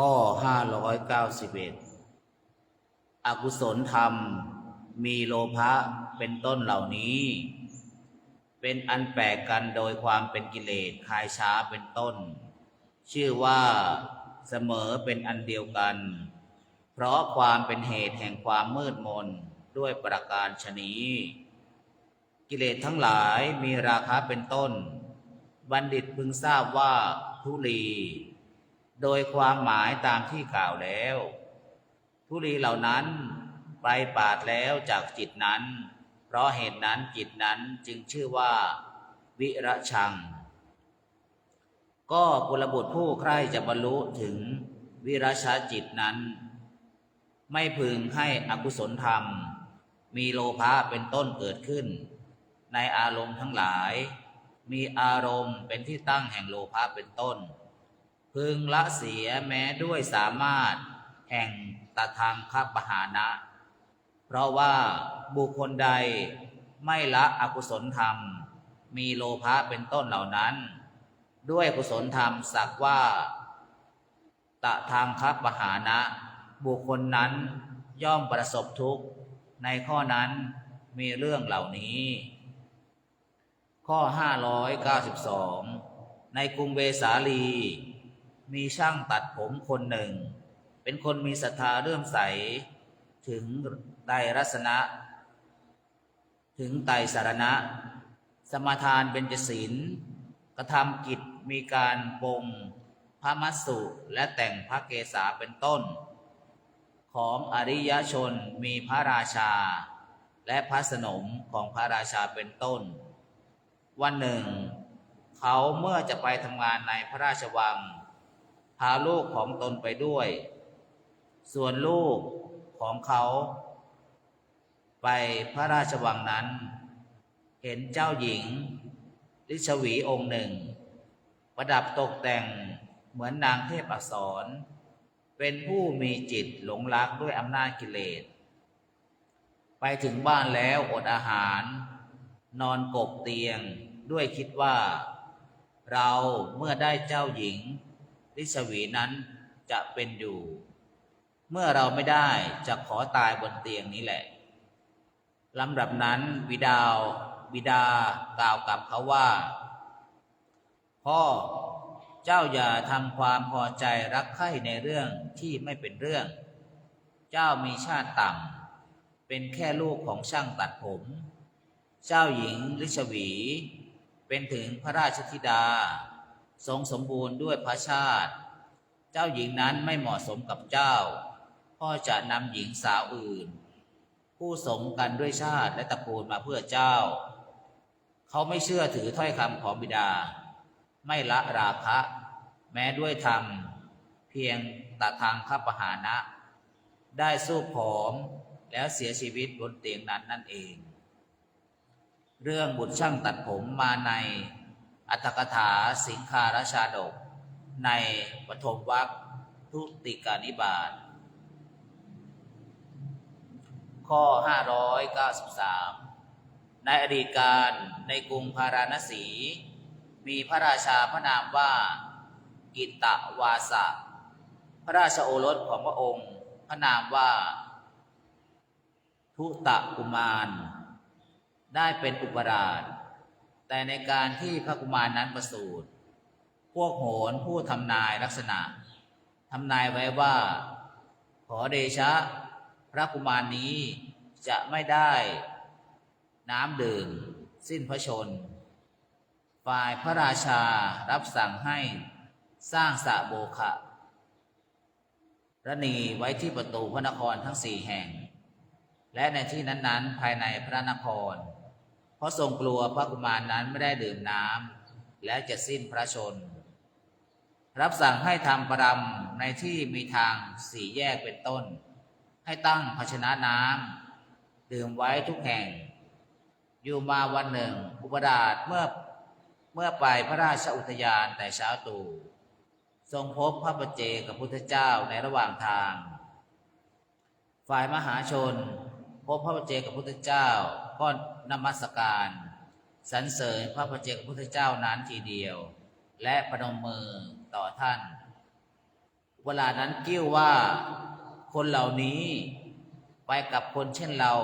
ข้อ591อกุศลธรรมมีโลภะเป็นต้นเหล่านี้ เป็นอันแปลกกันโดยความเป็นกิเลสคายช้าเป็นต้น ชื่อว่าเสมอเป็นอันเดียวกัน เพราะความเป็นเหตุแห่งความมืดมนด้วยประการชนีกิเลสทั้งหลายมีราคาเป็นต้น บัณฑิตพึงทราบว่าทุลี โดยความหมายตามที่กล่าวแล้ว ทุลีเหล่านั้นไปปาดแล้วจากจิตนั้น เพราะเหตุนั้นจิตนั้นจึงชื่อว่า วิระชัง ก็กุลบุตรผู้ใคร่จะบรรลุถึงวิราชาจิตนั้น ไม่พึงให้อกุศลธรรม มีโลภะเป็นต้นเกิดขึ้น ในอารมณ์ทั้งหลาย มีอารมณ์เป็นที่ตั้งแห่งโลภะเป็นต้น พึงละเสียแม้ด้วยสามารถแห่งตทางคปหานะ เพราะว่าบุคคลใดไม่ละอกุศลธรรม มีโลภะเป็นต้นเหล่านั้น ด้วยกุศลธรรมสักว่า ตะทางคปหานะ บุคคลนั้นย่อมประสบทุกข์ ในข้อนั้นมีเรื่องเหล่านี้ ข้อ 592 ในกรุงเวสาลี มีช่างตัดผมคนหนึ่ง เป็นคนมีศรัทธาเรื่อมใส ถึงไตรรัสนะ ถึงไตรสารณะ สมาทานเป็นจศีลกระทำกิจมีการปงพระมัสสุและแต่งพระเกศาเป็นต้น ของอริยชนมีพระราชา และพระสนมของพระราชาเป็นต้น วันหนึ่ง เขาเมื่อจะไปทำงานในพระราชวัง พาลูกของตนไปด้วย ส่วนลูกของเขา ไปพระราชวังนั้น เห็นเจ้าหญิงลิชวีองค์หนึ่ง ประดับตกแต่งเหมือนนางเทพอักษร เป็นผู้มีจิตหลงรักด้วยอำนาจกิเลส ไปถึงบ้านแล้วอดอาหาร นอนกบเตียงด้วยคิดว่า เราเมื่อได้เจ้าหญิง ลิชวีนั้นจะเป็นอยู่ เมื่อเราไม่ได้จะขอตายบนเตียงนี้แหละลำดับนั้นบิดาวบิดากล่าวกับเขาว่า พ่อเจ้าอย่าทำความพอใจรักใคร่ในเรื่องที่ไม่เป็นเรื่อง เจ้ามีชาติต่ำเป็นแค่ลูกของช่างตัดผม เจ้าหญิงลิชวี เป็นถึงพระราชธิดา ทรงสมบูรณ์ด้วยพระชาติ เจ้าหญิงนั้นไม่เหมาะสมกับเจ้า พ่อจะนำหญิงสาวอื่น ผู้สมกันด้วยชาติและตระกูลมาเพื่อเจ้า เขาไม่เชื่อถือถ้อยคำของบิดา ไม่ละราคะ แม้ด้วยธรรม เพียงตัดทางขับปหานะ ได้สู้ผอมแล้วเสียชีวิตบนเตียงนั้นนั่นเอง เรื่องบุตรช่างตัดผมมาใน อัตถกถาสิงคาราชาดก ในปฐมวรรคทุติกานิบาตข้อ 593 ในอดีตการในกรุงพาราณสี มีพระราชาพระนามว่า กิตตวาสะพระราชโอรสของพระองค์ พระนามว่า ทุตะกุมาร ได้เป็นอุปราช แต่ในการที่พระกุมารนั้นประสูติพวกโหนผู้ทำนายลักษณะทำนายไว้ว่า ขอเดชะ พระกุมารนี้จะไม่ได้น้ำดื่ม สิ้นพระชน ฝ่ายพระราชารับสั่งให้สร้างสระโบคะระนีไว้ที่ประตูพระนครทั้งสี่แห่ง และในที่นั้น ๆ ภายในพระนคร เพราะทรงกลัวพระกุมารนั้นไม่ได้ดื่มน้ำและจะสิ้นพระชน รับสั่งให้ทำประดำในที่มีทางสี่แยกเป็นต้น ให้ตั้งภาชนะน้ำดื่มไว้ทุกแห่ง อยู่มาวันหนึ่ง อุปราชเมื่อเมื่อไปพระราชอุทยานแต่เช้าตู่ทรงพบพระประเจกับพุทธเจ้าในระหว่างทาง ฝ่ายมหาชน พบพระประเจกับพุทธเจ้าก็นมัสการสรรเสริญพระประเจกับพุทธเจ้านั้นทีเดียว และประนมมือต่อท่าน เวลานั้นกิ้วว่าคนเหล่านี้ไปกับคนเช่นเรา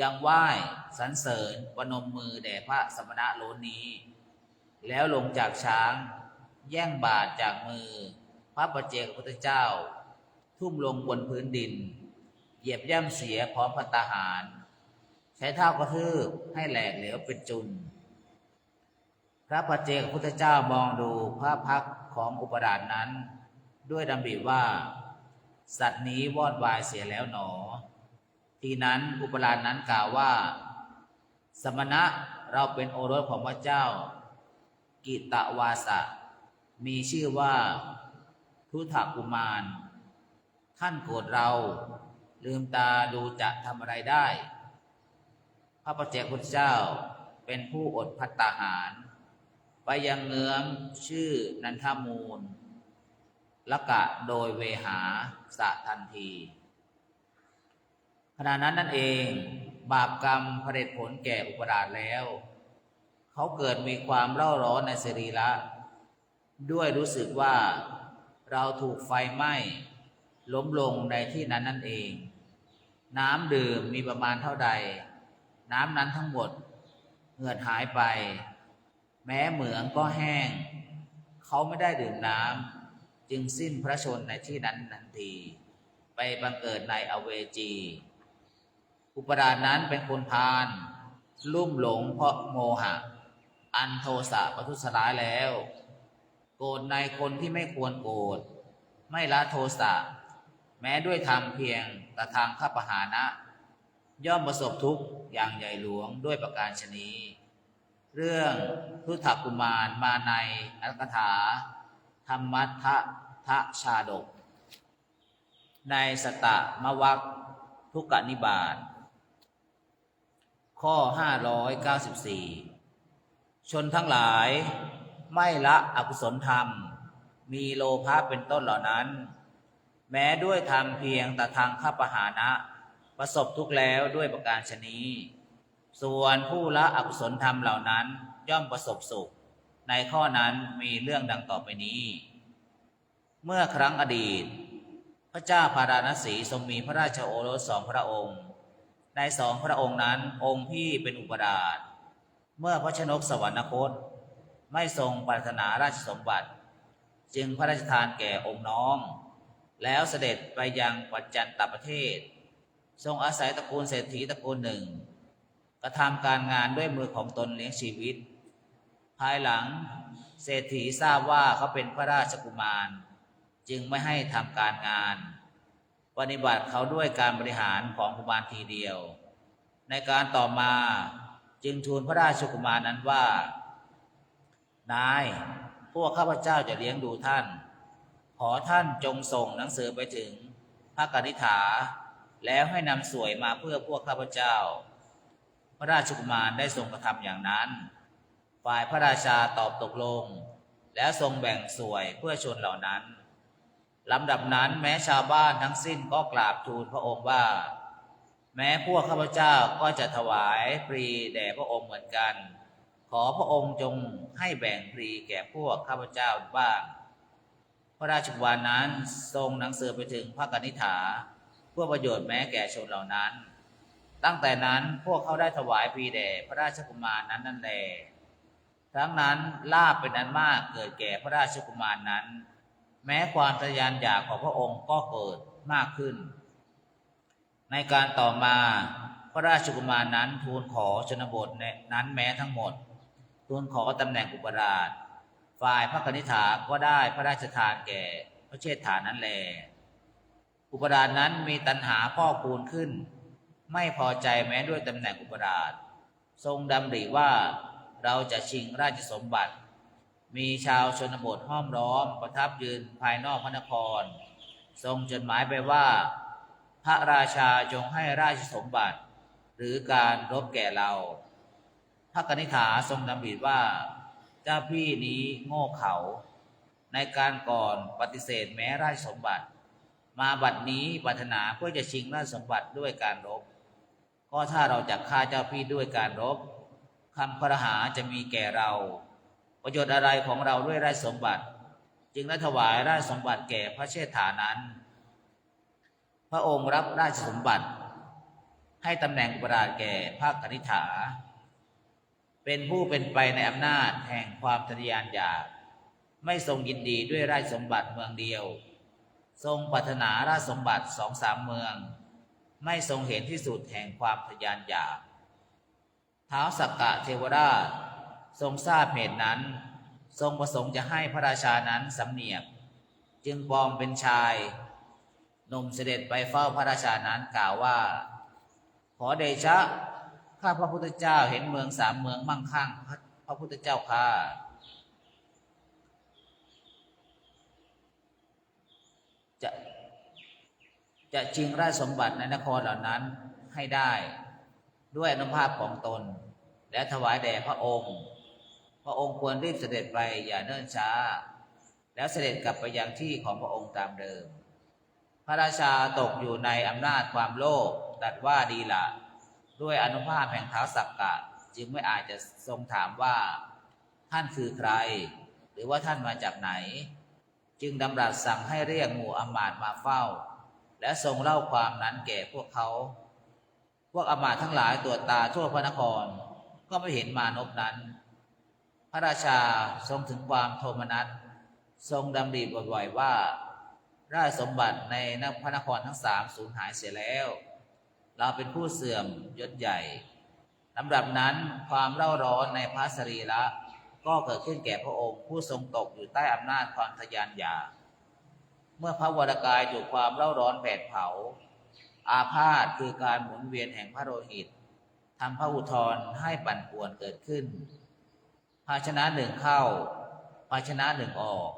ยังไหว้สรรเสริญประนมมือแด่พระสมณะโลนนี้ แล้วลงจากช้าง แย่งบาทจากมือ พระประเจกพุทธเจ้า ทุ่มลงบนพื้นดิน เหยียบย่ำเสียพร้อมพัตาหาร ใช้เท้ากระทืบให้แหลกเหลวเป็นจุน พระปัจเจกพุทธเจ้ามองดูพระพักของอุปราชนั้น ด้วยดำริว่า สัตว์นี้วอดวายเสียแล้วหนอ ทีนั้นอุปราชนั้นกล่าวว่า สมณะเราเป็นโอรสของพระเจ้า กิตวาสะ มีชื่อว่า ทุถกุมาร ท่านโกรธเรา ลืมตาดูจะทำอะไรได้ พระประเจกพุทธเจ้าเป็นผู้อดพัตตาหาร ไปยังเงื้อมชื่อนันทมูลละกะโดยเวหาสะทันทีขณะนั้นนั่นเอง บาปกรรมผลิตผลแก่อุปราชแล้ว เขาเกิดมีความเล่าร้อนในสรีระด้วยรู้สึกว่าเราถูกไฟไหม้ล้มลงในที่นั้นนั่นเอง น้ำดื่มมีประมาณเท่าใด น้ำนั้นทั้งหมดเหือดหายไป แม้เหมืองก็แห้ง เขาไม่ได้ดื่มน้ำจึงสิ้นพระชนในที่นั้นทันที ไปบังเกิดในอเวจี อุปราชนั้นเป็นคนพาลลุ่มหลงเพราะโมหะ อันโทสะประทุษร้ายแล้ว โกรธในคนที่ไม่ควรโกรธไม่ละโทสะ แม้ด้วยธรรมเพียงกระทางข้าปหานะ ย่อมประสบทุกข์อย่างใหญ่หลวงด้วยประการชนีเรื่องพุทธกุมารมาในอัตถกถา ธรรมัทธทะชาดก ในสตะมวัคทุกกนิบาตข้อ 594 ชนทั้งหลายไม่ละอกุศลธรรม มีโลภะเป็นต้นเหล่านั้น แม้ด้วยธรรมเพียงแต่ทางข้าปหานะ ประสบทุกแล้วด้วยประการชนีส่วนผู้ละอกุศลธรรมเหล่านั้นย่อมประสบสุข ในข้อนั้นมีเรื่องดังต่อไปนี้ เมื่อครั้งอดีต พระเจ้าพาราณสีทรงมีพระราชโอรสสองพระองค์ ในสองพระองค์นั้นองค์พี่เป็นอุปราช เมื่อพระชนกสวรรคต ไม่ทรงปรารถนาราชสมบัติ จึงพระราชทานแก่องค์น้อง แล้วเสด็จไปยังปัจจันตประเทศ ทรงอาศัยตระกูลเศรษฐีตระกูลหนึ่ง กระทำการงานด้วยมือของตนเลี้ยงชีวิต ภายหลังเศรษฐีทราบว่าเขาเป็นพระราชกุมาร จึงไม่ให้ทำการงาน ปฏิบัติเขาด้วยการบริหารของกุมารทีเดียว ในการต่อมาจึงทูลพระราชกุมารนั้นว่า นาย พวกข้าพเจ้าจะเลี้ยงดูท่าน ขอท่านจงส่งหนังสือไปถึงพระกนิษฐา แล้วให้นำสวยมาเพื่อพวกข้าพเจ้า พระราชกุมารได้ทรงกระทำอย่างนั้น ฝ่ายพระราชาตอบตกลง แล้วทรงแบ่งสวยเพื่อชนเหล่านั้นลำดับนั้นแม้ชาวบ้านทั้งสิ้นก็กราบทูลพระองค์ว่า แม้พวกข้าพเจ้าก็จะถวายฟรีแด่พระองค์เหมือนกัน ขอพระองค์จงให้แบ่งฟรีแก่พวกข้าพเจ้าบ้าง พระราชวานนั้นทรงหนังสือไปถึงพระกนิษฐา เพื่อประโยชน์แม้แก่ชนเหล่านั้น ตั้งแต่นั้นพวกเขาได้ถวายฟรีแด่พระราชกุมารนั้นนั่นแลทั้งนั้นลาบเป็นอันมากเกิดแก่พระราชกุมารนั้น แม้ความทะยานอยากของพระองค์ก็เกิดมากขึ้น ในการต่อมาพระราชกุมารนั้นทูลขอชนบทนั้นแม้ทั้งหมด ทูลขอตำแหน่งอุปราช ฝ่ายพระคณิษฐาก็ได้พระราชทานแก่ พระเชษฐานั้นแล อุปราชนั้นมีตัณหาพ่อคูณขึ้น ไม่พอใจแม้ด้วยตำแหน่งอุปราช ทรงดำริว่าเราจะชิงราชสมบัติ มีชาวชนบทห้อมล้อมประทับยืนภายนอกพระนคร ทรงจดหมายไปว่า พระราชาจงให้ราชสมบัติ หรือการรบแก่เรา พระกนิษฐาทรงดำริว่า เจ้าพี่นี้โง่เขา ในการก่อนปฏิเสธแม้ราชสมบัติ มาบัดนี้ปรารถนาเพื่อจะชิงราชสมบัติด้วยการรบ ก็ถ้าเราจะฆ่าเจ้าพี่ด้วยการรบคำคระหาจะมีแก่เรา ประโยชน์อะไรของเราด้วยราชสมบัติ จึงได้ถวายราชสมบัติแก่พระเชษฐานั้น พระองค์รับราชสมบัติ ให้ตำแหน่งอุปราชแก่พระกนิษฐา เป็นผู้เป็นไปในอำนาจแห่งความทะยานอยาก ไม่ทรงยินดีด้วยราชสมบัติเมืองเดียว ทรงปรารถนาราชสมบัติสองสามเมือง ไม่ทรงเห็นที่สุดแห่งความทะยานอยากท้าวสักกะเทวราช ทรงทราบเหตุนั้น ทรงประสงค์จะให้พระราชานั้นสำเนียก จึงปลอมเป็นชายหนุ่มเสด็จไปเฝ้าพระราชานั้นกล่าวว่า ขอเดชะ ข้าพระพุทธเจ้าเห็นเมืองสามเมืองมั่งคั่งพระพุทธเจ้าข้าจะจะจริงราชสมบัติในนครเหล่านั้นให้ได้ ด้วยอนุภาพของตน และถวายแด่พระองค์ พระองค์ควรรีบเสด็จไปอย่าเนิ่นช้า แล้วเสด็จกลับไปยังที่ของพระองค์ตามเดิม พระราชาตกอยู่ในอำนาจความโลภตัดว่าดีละ ด้วยอนุภาพแห่งเท้าสักกะ จึงไม่อาจจะทรงถามว่า ท่านคือใคร หรือว่าท่านมาจากไหน จึงดำรัสสั่งให้เรียกหมู่อมาตมาเฝ้า และทรงเล่าความนั้นแก่พวกเขา พวกอมาตทั้งหลายตรวจตาทั่วพระนคร ก็ไม่เห็นมานพนั้น พระราชาทรงถึงความโทมนัสทรงดำริบ่อยๆว่า ราชสมบัติในพระนครทั้งสามสูญหายเสียแล้ว เราเป็นผู้เสื่อมยศใหญ่ลำดับนั้นความเร่าร้อนในพระสรีระก็เกิดขึ้นแก่พระองค์ผู้ทรงตกอยู่ใต้อำนาจความทยานอยากเมื่อพระวรากายถูกความเร่าร้อนแผดเผา อาพาธคือการหมุนเวียนแห่งพระโลหิตทำพระอุทธรให้ปั่นป่วนเกิดขึ้น ภาชนะหนึ่งเข้า ภาชนะหนึ่งออก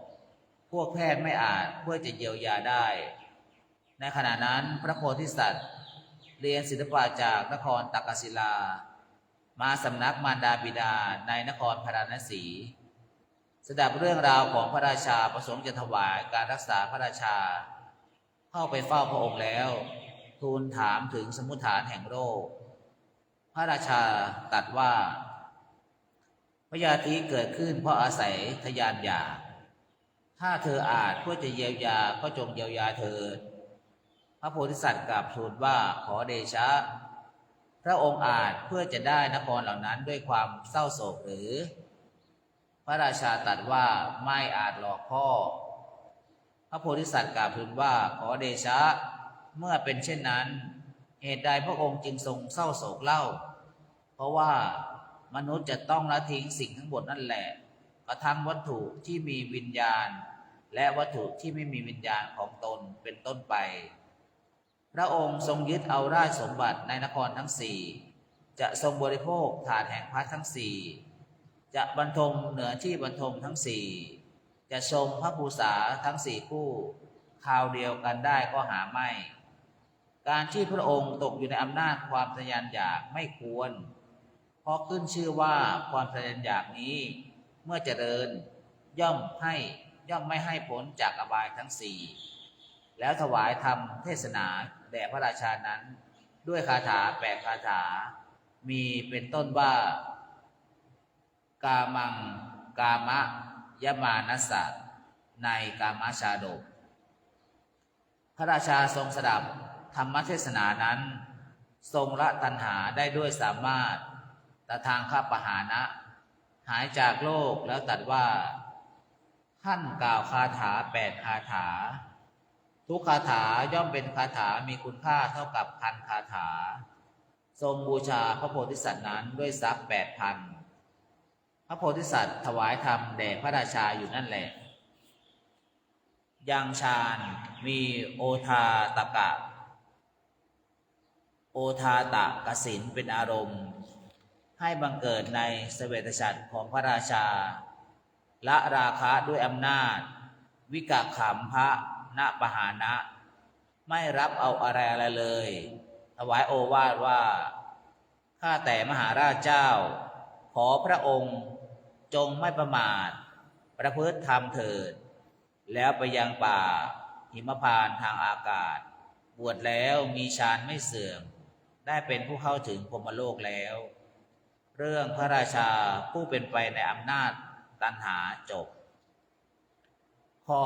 พวกแพทย์ไม่อาจเพื่อจะเยียวยาได้ ในขณะนั้นพระโพธิสัตว์ เรียนศิลปะจากนครตักศิลา มาสำนักมารดาบิดาในนครพาราณสีสดับเรื่องราวของพระราชาประสงค์จะถวายการรักษาพระราชา เข้าไปเฝ้าพระองค์แล้ว ทูลถามถึงสมุทฐานแห่งโรค พระราชาตรัสว่าพยาธิเกิดขึ้นเพราะอาศัยทยานอยากถ้าเธออาจเพื่อจะเยียวยาก็จงเยียวยาเธอ พระโพธิสัตว์กราบทูลว่าขอเดชะ พระองค์อาจเพื่อจะได้นครเหล่านั้นด้วยความเศร้าโศกหรือ พระราชาตรัสว่าไม่อาจหลอกพ่อ พระโพธิสัตว์กราบทูลว่าขอเดชะ เมื่อเป็นเช่นนั้น เหตุใดพระองค์จึงทรงเศร้าโศกเล่า เพราะว่ามนุษย์จะต้องละทิ้งสิ่งทั้งหมดนั่นแหละกระทั่งวัตถุที่มีวิญญาณ และวัตถุที่ไม่มีวิญญาณของตนเป็นต้นไป ระองค์ทรงยึดเอาราชสมบัติในนครทั้งสี่จะทรงบริโภคถาดแห่งพระทั้งสี่จะบรรทมเหนือที่บรรทมทั้งสี่จะชมพระภูษาทั้งสี่คู่คราวเดียวกันได้ก็หาไม่ การที่พระองค์ตกอยู่ในอำนาจความทะยานอยากไม่ควร เพราะขึ้นชื่อว่าความทะยานอยากนี้ เมื่อเจริญย่อมให้ย่อมไม่ให้พ้นจากอบายทั้งสี่ แล้วถวายธรรมเทศนาแด่พระราชานั้น ด้วยคาถาแปดคาถา มีเป็นต้นว่า กามัง กามะยมานัสสะในกามชาดก พระราชาทรงสดับธรรมเทศนานั้น ทรงละตัณหาได้ด้วยสามารถตทางข้าปหานะ หายจากโลกแล้วตรัดว่า ท่านกล่าวคาถาแปดคาถา ทุกคาถาย่อมเป็นคาถามีคุณค่าเท่ากับพันคาถา ทรงบูชาพระโพธิสัตว์นั้นด้วยทรัพย์แปดพันพระโพธิสัตว์ถวายธรรมแด่พระราชาอยู่นั่นแหละยังชาญมีโอทาตะกะ โอทาตะกสินเป็นอารมณ์ ให้บังเกิดในสเวตฉัตรของพระราชา ละราคะด้วยอำนาจ วิกะขามพระ ณปหานะ ไม่รับเอาอะไรอะไรเลย ถวายโอวาทว่า ข้าแต่มหาราชเจ้า ขอพระองค์จงไม่ประมาท ประพฤติธรรมเถิด แล้วไปยังป่า หิมพานทางอากาศ บวชแล้วมีฌานไม่เสื่อม ได้เป็นผู้เข้าถึงพรมโลกแล้ว เรื่องพระราชาผู้เป็นไปในอำนาจตันหาจบ ข้อ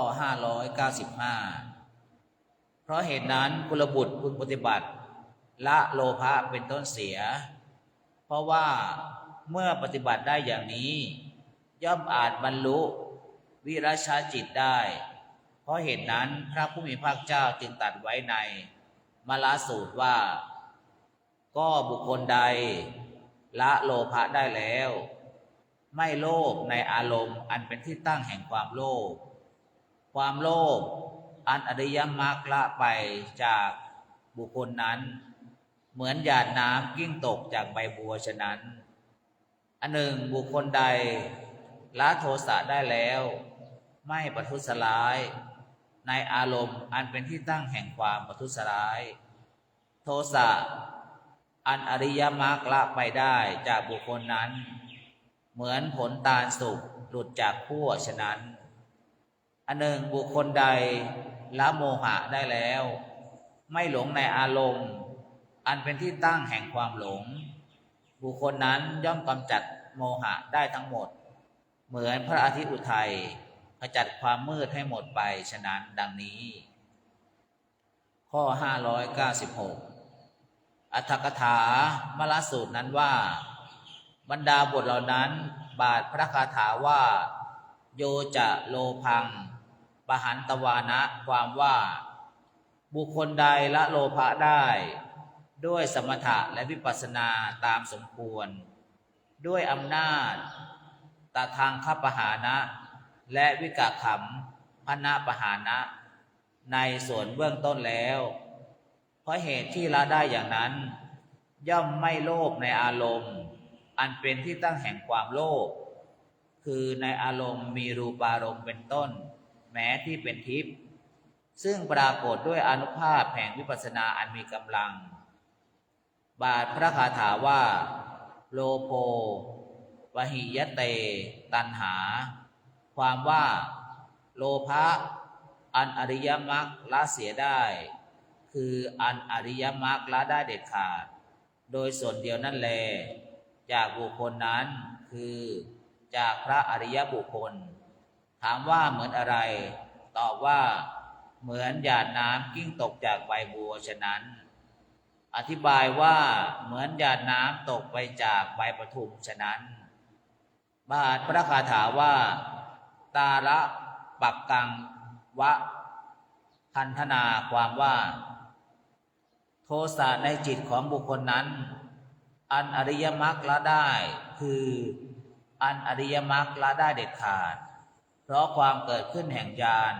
595 เพราะเหตุนั้นกุลบุตรพึงปฏิบัติละโลภะเป็นต้นเสีย เพราะว่าเมื่อปฏิบัติได้อย่างนี้ ย่อมอาจบรรลุวิราชาจิตได้ เพราะเหตุนั้นพระผู้มีพระเจ้าจึงตัดไว้ในมาลาสูตรว่า ก็บุคคลใด ละโลภะได้แล้ว ไม่โลภในอารมณ์อันเป็นที่ตั้งแห่งความโลภ ความโลภอันอริยมรรคละไปจากบุคคลนั้น เหมือนหยาดน้ำกิ้งตกจากใบบัวฉะนั้น อันหนึ่งบุคคลใดละโทสะได้แล้ว ไม่ประทุษร้าย ในอารมณ์อันเป็นที่ตั้งแห่งความประทุษร้าย โทสะอันอริยมรรคละไปได้จากบุคคลนั้น เหมือนผลตาลสุกหลุดจากขั้วฉะนั้น อันหนึ่งบุคคลใดละโมหะได้แล้ว ไม่หลงในอารมณ์ อันเป็นที่ตั้งแห่งความหลง บุคคลนั้นย่อมกำจัดโมหะได้ทั้งหมด เหมือนพระอาทิตย์อุทัยขจัดความมืดให้หมดไปฉะนั้นดังนี้ ข้อ 596 อัตถกถามลสูตรนั้นว่า บรรดาบทเหล่านั้นบาทพระคาถาว่า โยจะโลพัง ปหันตวานะความว่า บุคคลใดละโลภะได้ ด้วยสมถะและวิปัสสนาตามสมควร ด้วยอำนาจตาทางคัปหานะ และวิกาขำพนะปหานะ ในส่วนเบื้องต้นแล้ว เพราะเหตุที่ละได้อย่างนั้น ย่อมไม่โลภในอารมณ์ อันเป็นที่ตั้งแห่งความโลภคือในอารมณ์มีรูปารมณ์เป็นต้น แม้ที่เป็นทิพย์ซึ่งปรากฏด้วยอนุภาพแห่งวิปัสสนาอันมีกำลัง บาทพระคาถาว่า โลโภวหิยเต ตันหา ความว่า โลภะอันอริยมรรคละเสียได้ คืออันอริยมรรคละได้เด็ดขาด โดยส่วนเดียวนั่นแล จากบุคคลนั้นคือจากพระอริยบุคคล ถามว่าเหมือนอะไร ตอบว่าเหมือนหยาดน้ำกิ้งตกจากใบบัวฉะนั้น อธิบายว่าเหมือนหยาดน้ำตกไปจากใบประทุมฉะนั้น บาทพระคาถาว่า ตาละปักกังวะ พันธนาความว่า โทสะในจิตของบุคคลนั้น อันอริยมรรคละได้คือ อันอริยมรรคละได้เด็ดขาด เพราะความเกิดขึ้นแห่งญาณ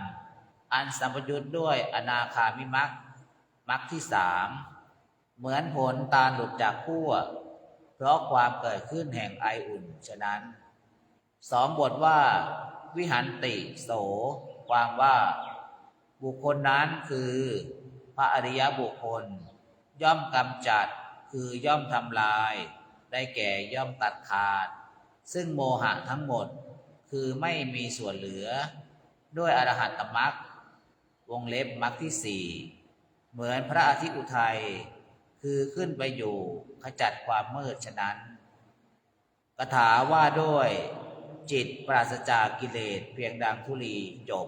อันสัมปยุทธ์ด้วยอนาคามิมรรคมรรคที่สามเหมือนผลตาลหลุดจากขั้วเพราะความเกิดขึ้นแห่งไออุ่นฉะนั้นสองบทว่า วิหันติโสความว่า บุคคลนั้นคือ พระอริยบุคคล ย่อมกำจัดคือย่อมทำลาย ได้แก่ย่อมตัดขาด ซึ่งโมหะทั้งหมด คือไม่มีส่วนเหลือ ด้วยอรหัตตมรรควงเล็บมรรคที่สี่เหมือนพระอาทิตย์อุทัย คือขึ้นไปอยู่ขจัดความมืดฉะนั้นคาถาว่าด้วยจิตปราศจากกิเลสเพียงดังทุลีจบ